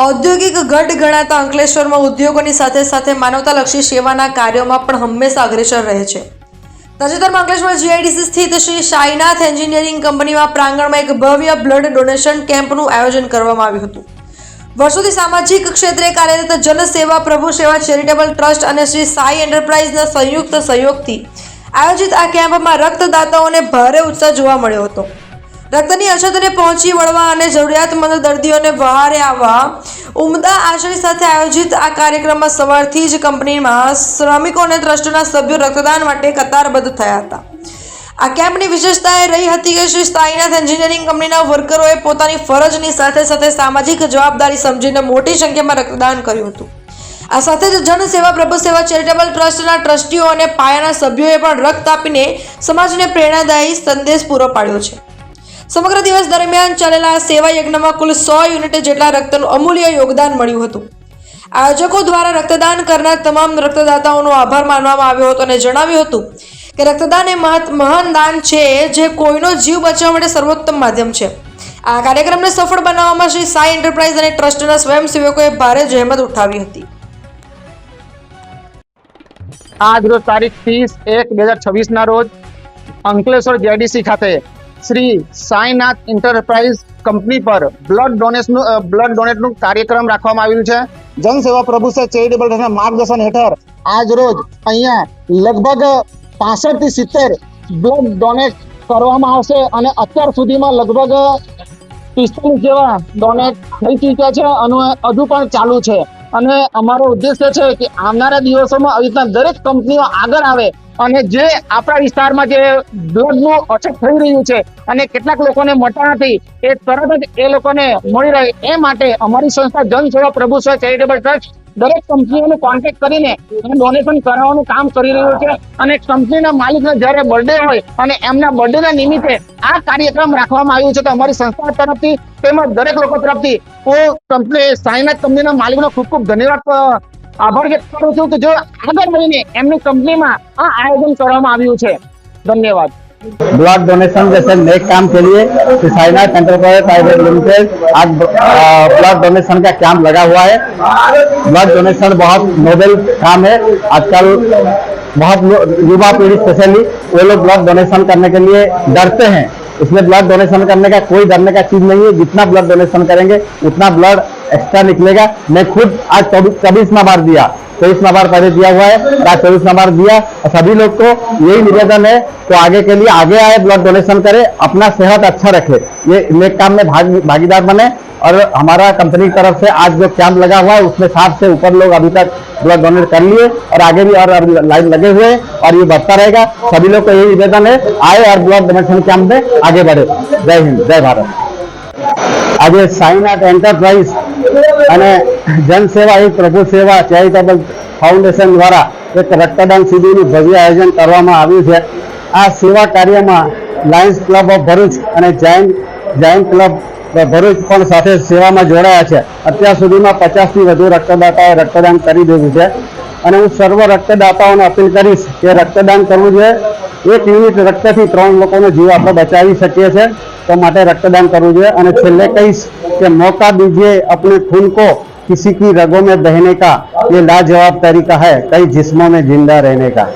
ઔદ્યોગિક ગઢ ગણાતા અંકલેશ્વરમાં ઉદ્યોગોની સાથે સાથે માનવતાલક્ષી સેવાના કાર્યોમાં પણ હંમેશા અગ્રેસર રહે છે. તાજેતરમાં અંકલેશ્વર જીઆઈડીસી સ્થિત શ્રી સાઈનાથ એન્જિનિયરિંગ કંપનીમાં પ્રાંગણમાં એક ભવ્ય બ્લડ ડોનેશન કેમ્પનું આયોજન કરવામાં આવ્યું હતું. વર્ષોથી સામાજિક ક્ષેત્રે કાર્યરત જનસેવા, પ્રભુ સેવા, ચેરિટેબલ ટ્રસ્ટ અને શ્રી સાઈ એન્ટરપ્રાઇઝના સંયુક્ત સહયોગથી આયોજિત આ કેમ્પમાં રક્તદાતાઓને ભારે ઉત્સાહ જોવા મળ્યો હતો. રક્તની અછતને પહોંચી વળવા અને જરૂરિયાતમંદ દર્દીઓને વહારે આવવા ઉમદા આશય સાથે આયોજિત આ કાર્યક્રમમાં સવારથી જ કંપનીમાં શ્રમિકો અને ટ્રસ્ટના સભ્યો રક્તદાન માટે કતારબદ્ધ થયા હતા. આ કેમ્પની વિશેષતા એ રહી હતી કે શ્રી સાઈનાથ એન્જિનિયરિંગ કંપનીના વર્કરોએ પોતાની ફરજની સાથે સાથે સામાજિક જવાબદારી સમજીને મોટી સંખ્યામાં રક્તદાન કર્યું હતું. આ સાથે જ જનસેવા પ્રભુ સેવા ચેરિટેબલ ટ્રસ્ટના ટ્રસ્ટીઓ અને પાયાના સભ્યોએ પણ રક્ત આપીને સમાજને પ્રેરણાદાયી સંદેશ પૂરો પાડ્યો છે. સમગ્ર દિવસ દરમિયાન ચાલેલા સેવા યજ્ઞમાં કુલ સો યુનિટ જેટલા રક્તનું અમૂલ્ય યોગદાન મળ્યું હતું. આયોજકો દ્વારા રક્તદાન કરનાર તમામ રક્તદાતાઓનો આભાર માનવામાં આવ્યો હતો અને જણાવ્યું હતું કે રક્તદાન એ મહાન દાન છે જે કોઈનો જીવ બચાવવા માટે સર્વોત્તમ માધ્યમ છે. આ કાર્યક્રમને સફળ બનાવવામાં શ્રી સાઈ એન્ટરપ્રાઇઝ અને ટ્રસ્ટના સ્વયંસેવકોએ ભારે જહેમત ઉઠાવી હતી. આજ રોજ તારીખ ત્રીસ એક બે હજાર છવ્વીસના રોજ અંકલેશ્વર જેડીસી ખાતે શ્રી સાંઈનાથ એન્ટરપ્રાઇઝ કંપની પર બ્લડ ડોનેશન બ્લડ ડોનેટનું કાર્યક્રમ રાખવામાં આવ્યું છે. જનસેવા પ્રભુ સે ચેરિટેબલ ટ્રસ્ટના માર્ગદર્શન હેઠળ આજ રોજ અહીંયા લગભગ પાસઠથી સિત્તેર બ્લડ ડોનેટ કરવામાં આવશે અને અત્યાર સુધીમાં લગભગ પિસ્તાલીસ જેવા ડોનેટ થઈ ચૂક્યા છે અને હજુ પણ ચાલુ છે. અને અમારો ઉદ્દેશ્ય છે કે આવનારા દિવસોમાં આવી રીતના દરેક કંપનીઓ આગળ આવે અને જે આપણા વિસ્તારમાં જે બ્લડનું અછત થઈ રહ્યું છે અને કેટલાક લોકોને મળતા નથી, એ તરત જ એ લોકોને મળી રહે એ માટે અમારી સંસ્થા જન સેવા પ્રભુ સેવા ચેરિટેબલ ટ્રસ્ટ દરેક કંપનીઓને કોન્ટેક્ટ કરીને ડોનેશન કરાવવાનું કામ કરી રહ્યું છે અને કંપનીના માલિકનો જ્યારે બર્થડે હોય અને એમના બર્થડેના નિમિત્તે આ કાર્યક્રમ રાખવામાં આવ્યું છે તો અમારી સંસ્થા તરફથી તેમજ દરેક લોકો તરફથી હું કંપની સાઈનાથ કંપનીના માલિકનો ખૂબ ખૂબ ધન્યવાદ આભાર વ્યક્ત કરું છું કે જો આગળ મળીને એમની કંપનીમાં આ આયોજન કરવામાં આવ્યું છે. ધન્યવાદ. ब्लड डोनेशन जैसे नेक काम के लिए साईनाथ एंटरप्राइज प्राइवेट लिमिटेड आज ब्लड डोनेशन का कैंप लगा हुआ है। ब्लड डोनेशन बहुत नोबेल काम है। आजकल बहुत युवा पीढ़ी स्पेशली वो लोग ब्लड डोनेशन करने के लिए डरते हैं। इसमें ब्लड डोनेशन करने का कोई डरने का चीज़ नहीं है। जितना ब्लड डोनेशन करेंगे, उतना ब्लड एक्स्ट्रा निकलेगा। मैं खुद आज चौबीस नंबर दिया। चौबीस नंबर पहले दिया हुआ है आज चौबीस नंबर दिया। सभी लोग को यही निवेदन है तो आगे के लिए आगे आए ब्लड डोनेशन करें अपना सेहत अच्छा रखे। ये नेक काम में भाग, भागीदार बने। और हमारा कंपनी की तरफ़ से आज जो कैंप लगा हुआ है उसमें साफ़ से ऊपर लोग अभी तक ब्लड डोनेट कर लिए। और आगे भी और लाइन लगे हुए और ये बढ़ता रहेगा। सभी लोग को यही निवेदन है आए और ब्लड डोनेशन कैंप में आगे बढ़े। जय हिंद जय भारत। आगे साइन एट एंटरप्राइज અને જનસેવા એ પ્રભુ સેવા, ચેરિટેબલ ફાઉન્ડેશન દ્વારા એક રક્તદાન શિબિરનું ભવ્ય આયોજન કરવામાં આવ્યું છે. આ સેવા કાર્યમાં લાયન્સ ક્લબ ઓફ ભરૂચ અને જાયન્ટ જાયન્ટ ક્લબ ભરૂચ પણ સાથે સેવામાં જોડાયા છે. અત્યાર સુધીમાં પચાસથી વધુ રક્તદાતાએ રક્તદાન કરી દીધું છે. અને હું સર્વ રક્તદાતાઓને અપીલ કરીશ કે રક્તદાન કરવું જોઈએ. એક યુનિટ રક્તથી ત્રણ લોકોનો જીવ આપણે બચાવી શકીએ છીએ, તો માટે રક્તદાન કરવું જોઈએ. અને છેલ્લે કહીશ કે મોકા દીજીએ આપણે ખૂન કો કિસી કી રગો મેં બહેને કા એ લાજવાબ તરીકા હૈ, કઈ જિસ્મો મેં જિંદા રહેને કા.